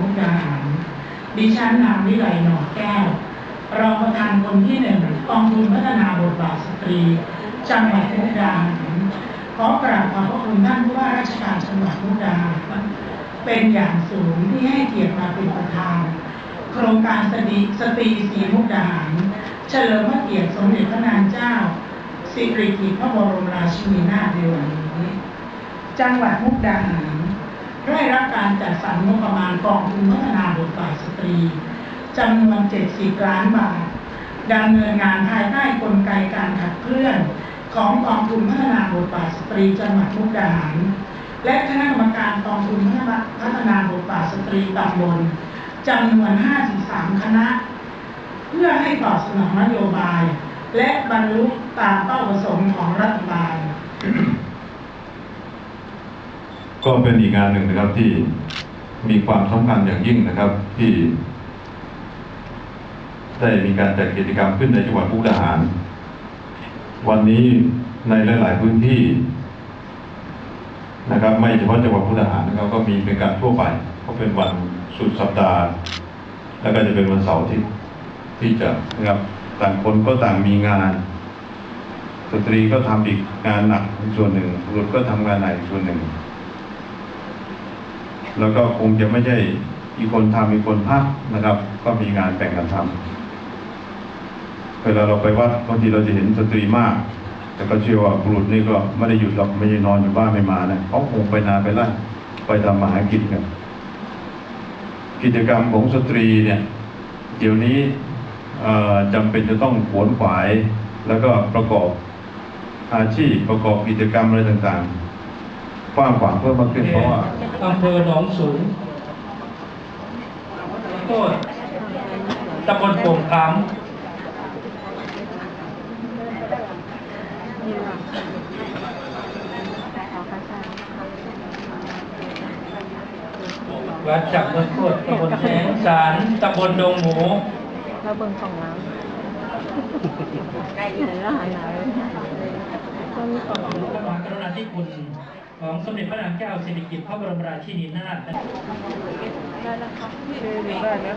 มุกดาหาร ดิฉันนามวิไลหนอแก้ว รองประธานคนที่หนึ่งกองทุนพัฒนาบทบาทสตรี จังหวัดมุกดาหารขอกราบขอบพระคุณท่านผู้ว่าราชการจังหวัดมุกดาหารเป็นอย่างสูงที่ให้เกียรติมาเป็นประธาน โครงการสตรีสตรีสีมุกดาหารเฉลิมพระเกียรติสมเด็จพระนางเจ้า สิริกิติ์พระบรมราชินีนาถในวันนี้ จังหวัดมุกดาหาร ได้รับการจัดสรรงบประมาณกองทุนพัฒนาบทบาทสตรีจำนวน 70 ล้านบาทดำเนินงานภายใต้กลไกการขับเคลื่อนของกองทุนพัฒนาบทบาทสตรีจังหวัดมุกดาหาร และคณะกรรมการกองทุนพัฒนาบทบาทสตรีตำบลจำนวน 53 คณะ เพื่อให้ตอบสนองนโยบาย และบรรลุตามเป้าประสงค์ของรัฐบาล ก็เป็นอีกงานหนึ่งนะครับที่มีความสำคัญอย่างยิ่งนะครับ ที่ ได้มีการจัดกิจกรรมขึ้นในจังหวัดมุกดาหาร วันนี้ในหลาย ๆ พื้นที่นะครับ ไม่เฉพาะจังหวัดมุกดาหารนะครับก็มีเป็นการทั่วไปก็เป็นวันสุดสัปดาห์ แล้วก็จะเป็นวันเสาร์ที่ที่จะนะครับต่างคนก็ต่างมีงานสตรีก็ทำอีกงานหนักอีกส่วนหนึ่งบุรุษก็ทำงานหนักอีกส่วนหนึ่ง แล้วก็คงจะไม่ใช่อีกคนทำอีกคนพักนะครับ ก็มีงานแบ่งกันทำเวลาเราไปวัดบางทีเราจะเห็นสตรีมาก แต่ก็เชื่อว่าบุรุษนี่ก็ไม่ได้หยุดหรอกไม่ได้นอนอยู่บ้านไม่มานะเขาคงไปนาไปไล่ไปทำมาหากินกันกิจกรรมของสตรีเนี่ย เดี๋ยวนี้จำเป็นจะต้องขวนขวาย แล้วก็ประกอบอาชีพประกอบกิจกรรมอะไรต่างๆ กว้างขวางเพิ่มมากขึ้นเพราะว่าอำเภอหนองสูงโทษตำบลโป่งคำวัดจับเมืองโคตรตำบลแสงสารตำบลดงหมูเราเบิ่งของน้ำได้ยินแล้วหายหนาวก็มีของพระมหากรุณาธิคุณ ของสมเด็จพระนางเจ้าสิริกิติ์พระบรมราชินีนาถได้แล้วครับคือได้แล้ว